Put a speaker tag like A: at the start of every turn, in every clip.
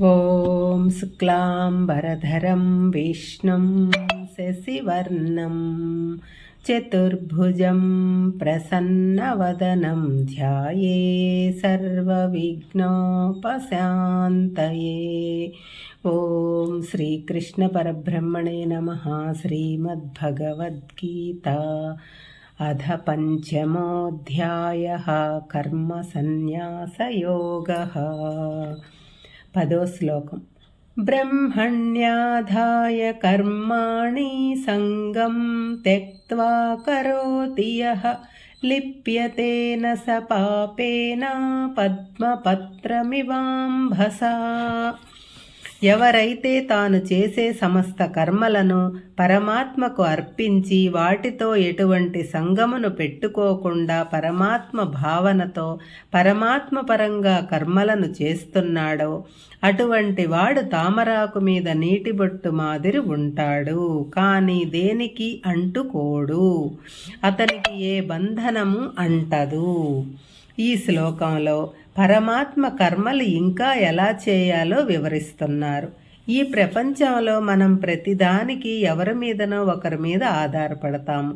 A: ॐ शुक्लाम्बरधरं, विष्णुं शशिवर्णं, चतुर्भुजं प्रसन्नवदनं ध्याये सर्वविघ्नोपशान्तये। ॐ श्रीकृष्णपरब्रह्मणे नमः, श्रीमद्भगवद्गीता। अध पञ्चमोऽध्यायः, कर्मसन्न्यासयोगः। పదో శ్లోకం. బ్రహ్మణ్యాధాయ కర్మాణి సంగం త్యక్వా కరోతి యః. లిప్యతేన స పాపేన పద్మపత్రమివాంభసా. ఎవరైతే తాను చేసే సమస్త కర్మలను పరమాత్మకు అర్పించి వాటితో ఎటువంటి సంగమును పెట్టుకోకుండా పరమాత్మ భావనతో పరమాత్మ పరంగా కర్మలను చేస్తున్నాడో అటువంటి వాడు తామరాకు మీద నీటి బొట్టు మాదిరి ఉంటాడు. కానీ దేనికి అంటుకోడు. అతనికి ఏ బంధనము అంటదు. ఈ శ్లోకంలో పరమాత్మ కర్మలు ఇంకా ఎలా చేయాలో వివరిస్తున్నారు. ఈ ప్రపంచంలో మనం ప్రతిదానికి ఎవరి మీదనో ఒకరి మీద ఆధారపడతాము.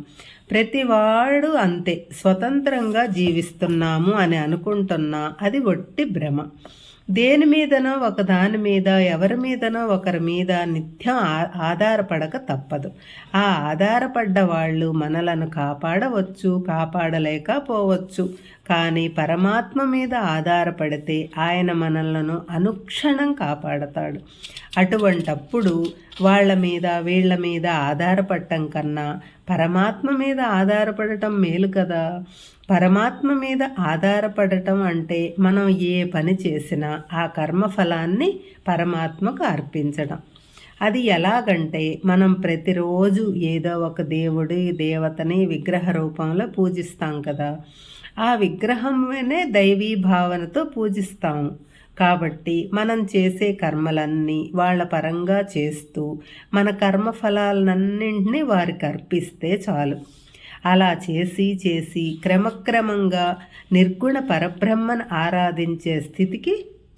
A: ప్రతివాడు అంతే స్వతంత్రంగా జీవిస్తున్నాము అని అనుకుంటున్నా అది ఒట్టి భ్రమ. దేని మీదనో ఒక దాని మీద ఎవరి మీదనో ఒకరి మీద నిత్యం ఆధారపడక తప్పదు. ఆ ఆధారపడ్డ వాళ్ళు మనలను కాపాడవచ్చు కాపాడలేకపోవచ్చు. కానీ పరమాత్మ మీద ఆధారపడితే ఆయన మనలను అనుక్షణం కాపాడతాడు. అటువంటప్పుడు వాళ్ళ మీద వీళ్ళ మీద ఆధారపడటం కన్నా పరమాత్మ మీద ఆధారపడటం మేలు కదా. పరమాత్మ మీద ఆధారపడటం అంటే మనం ఏ పని చేసినా ఆ కర్మఫలాన్ని పరమాత్మకు అర్పించడం. అది ఎలాగంటే మనం ప్రతిరోజు ఏదో ఒక దేవుడి దేవతని విగ్రహ రూపంలో పూజిస్తాం కదా. ఆ విగ్రహమునే దైవీ భావనతో పూజిస్తాము. కాబట్టి మనం చేసే కర్మలన్నీ వాళ్ళ పరంగా చేస్తూ మన కర్మఫలాలన్నింటినీ వారికి అర్పిస్తే చాలు. అలా చేసి చేసి క్రమక్రమంగా నిర్గుణ పరబ్రహ్మను ఆరాధించే స్థితికి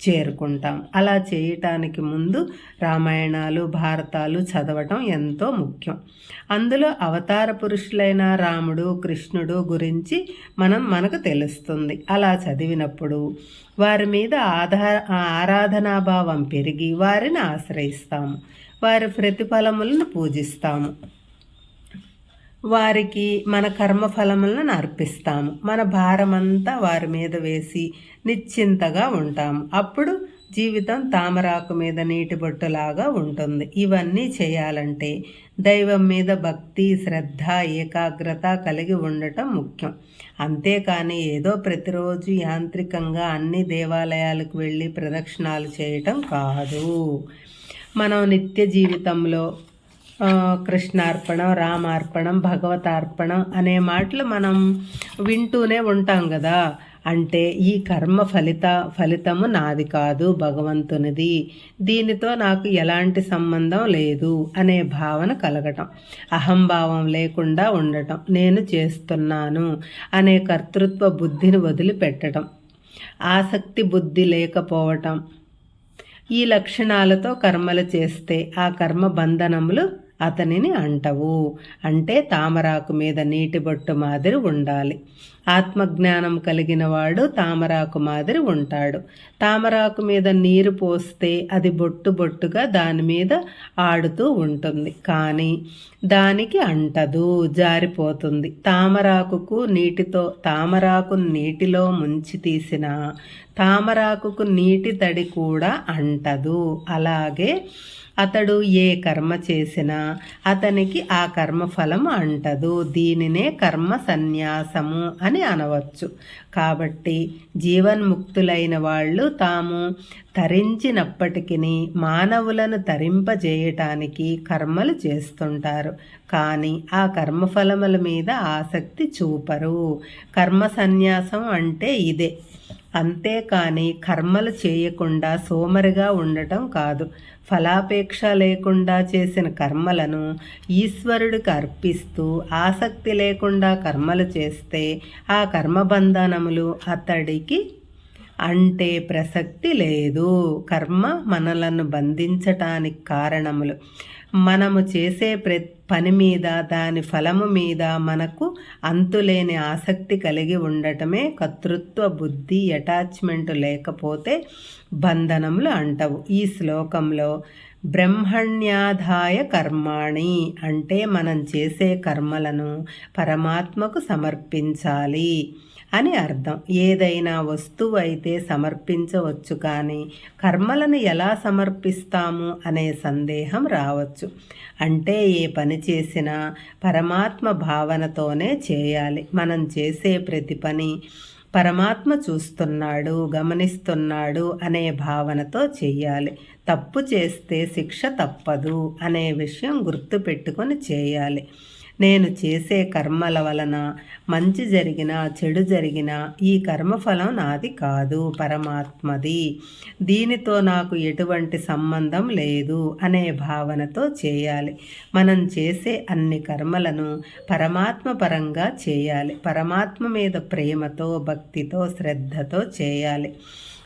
A: చేరుకుంటాం. అలా చేయటానికి ముందు రామాయణాలు భారతాలు చదవటం ఎంతో ముఖ్యం. అందులో అవతార పురుషులైన రాముడు కృష్ణుడు గురించి మనం మనకు తెలుస్తుంది. అలా చదివినప్పుడు వారి మీద ఆధార ఆరాధనాభావం పెరిగి వారిని ఆశ్రయిస్తాము. వారి ప్రతిఫలములను పూజిస్తాము. వారికి మన కర్మఫలములను అర్పిస్తాము. మన భారమంతా వారి మీద వేసి నిశ్చింతగా ఉంటాము. అప్పుడు జీవితం తామరాకు మీద నీటి బొట్టులాగా ఉంటుంది. ఇవన్నీ చేయాలంటే దైవం మీద భక్తి శ్రద్ధ ఏకాగ్రత కలిగి ఉండటం ముఖ్యం. అంతేకాని ఏదో ప్రతిరోజు యాంత్రికంగా అన్ని దేవాలయాలకు వెళ్ళి ప్రదక్షిణాలు చేయటం కాదు. మనం నిత్య జీవితంలో కృష్ణార్పణం రామార్పణం భగవతార్పణం అనే మాటలు మనం వింటూనే ఉంటాం కదా. అంటే ఈ కర్మ ఫలిత ఫలితము నాది కాదు భగవంతునిది. దీనితో నాకు ఎలాంటి సంబంధం లేదు అనే భావన కలగటం. అహంభావం లేకుండా ఉండటం. నేను చేస్తున్నాను అనే కర్తృత్వ బుద్ధిని వదిలిపెట్టడం ఆసక్తి బుద్ధి లేకపోవటం. ఈ లక్షణాలతో కర్మలు చేస్తే ఆ కర్మ బంధనములు అతనిని అంటవు. అంటే తామరాకు మీద నీటి బొట్టు మాదిరి ఉండాలి. ఆత్మజ్ఞానం కలిగిన వాడు తామరాకు మాదిరి ఉంటాడు. తామరాకు మీద నీరు పోస్తే అది బొట్టు బొట్టుగా దాని మీద ఆడుతూ ఉంటుంది. కానీ దానికి అంటదు జారిపోతుంది. తామరాకుకు నీటితో తామరాకు నీటిలో ముంచి తీసిన తామరాకుకు నీటి తడి కూడా అంటదు. అలాగే అతడు ఏ కర్మ చేసినా అతనికి ఆ కర్మ ఫలం అంటదు. దీనినే కర్మ సన్యాసము అని అనవచ్చు. కాబట్టి జీవన్ముక్తులైన వాళ్ళు తాము తరించినప్పటికీ మానవులను తరింపజేయటానికి కర్మలు చేస్తుంటారు. కానీ ఆ కర్మఫలముల మీద ఆసక్తి చూపరు. కర్మ సన్యాసం అంటే ఇదే. అంతేకాని కర్మలు చేయకుండా సోమరిగా ఉండటం కాదు. ఫలాపేక్ష లేకుండా చేసిన కర్మలను ఈశ్వరుడికి అర్పిస్తూ ఆసక్తి లేకుండా కర్మలు చేస్తే ఆ కర్మబంధనములు అతడికి అంటే ప్రసక్తి లేదు. కర్మ మనలను బంధించటానికి కారణములు. మనము చేసే ప్ర పని మీద దాని ఫలము మీద మనకు అంతులేని ఆసక్తి కలిగి ఉండటమే కర్తృత్వ బుద్ధి అటాచ్మెంట్ లేకపోతే బంధనములు అంటవు. ఈ శ్లోకంలో బ్రహ్మణ్యాధాయ కర్మాణి అంటే మనం చేసే కర్మలను పరమాత్మకు సమర్పించాలి. అని అర్థం. ఏదైనా వస్తువు అయితే సమర్పించవచ్చు కానీ కర్మలను ఎలా సమర్పిస్తాము అనే సందేహం రావచ్చు. అంటే ఏ పని చేసినా పరమాత్మ భావనతోనే చేయాలి. మనం చేసే ప్రతి పని పరమాత్మ చూస్తున్నాడు గమనిస్తున్నాడు అనే భావనతో చెయ్యాలి తప్పు చేస్తే శిక్ష తప్పదు అనే విషయం గుర్తుపెట్టుకొని చేయాలి. నేను చేసే కర్మల వలన మంచి జరిగిన చెడు జరిగిన ఈ కర్మఫలం నాది కాదు పరమాత్మది. దీనితో నాకు ఎటువంటి సంబంధం లేదు అనే భావనతో చేయాలి. మనం చేసే అన్ని కర్మలను పరమాత్మ పరంగా చేయాలి. పరమాత్మ మీద ప్రేమతో భక్తితో శ్రద్ధతో చేయాలి.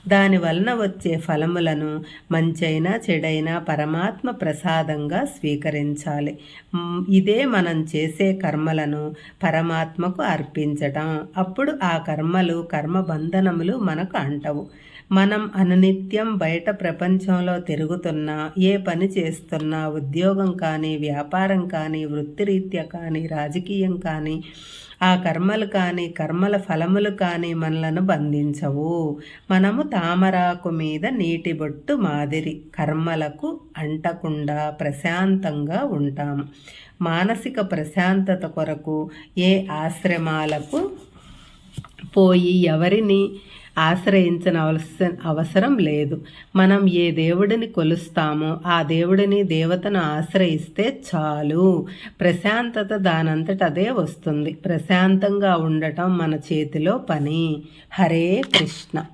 A: దాని వలన వచ్చే ఫలములను మంచైనా చెడైనా పరమాత్మ ప్రసాదంగా స్వీకరించాలి. ఇదే మనం చేసే కర్మలను పరమాత్మకు అర్పించటం. అప్పుడు ఆ కర్మలు కర్మబంధనములు మనకు అంటవు. మనం అనునిత్యం బయట ప్రపంచంలో తిరుగుతున్నా ఏ పని చేస్తున్నా ఉద్యోగం కానీ వ్యాపారం కానీ వృత్తిరీత్యా కానీ రాజకీయం కానీ ఆ కర్మలు కానీ కర్మల ఫలములు కానీ మనలను బంధించవు. మనము తామరాకు మీద నీటి బొట్టు మాదిరి కర్మలకు అంటకుండా ప్రశాంతంగా ఉంటాము మానసిక ప్రశాంతత కొరకు ఏ ఆశ్రమాలకు పోయి ఎవరిని ఆశ్రయించనవలసిన అవసరం లేదు. మనం ఏ దేవుడిని కొలుస్తామో ఆ దేవుడిని దేవతను ఆశ్రయిస్తే చాలు. ప్రశాంతత దానంతట అదే వస్తుంది. ప్రశాంతంగా ఉండటం మన చేతిలో పని. హరే కృష్ణ.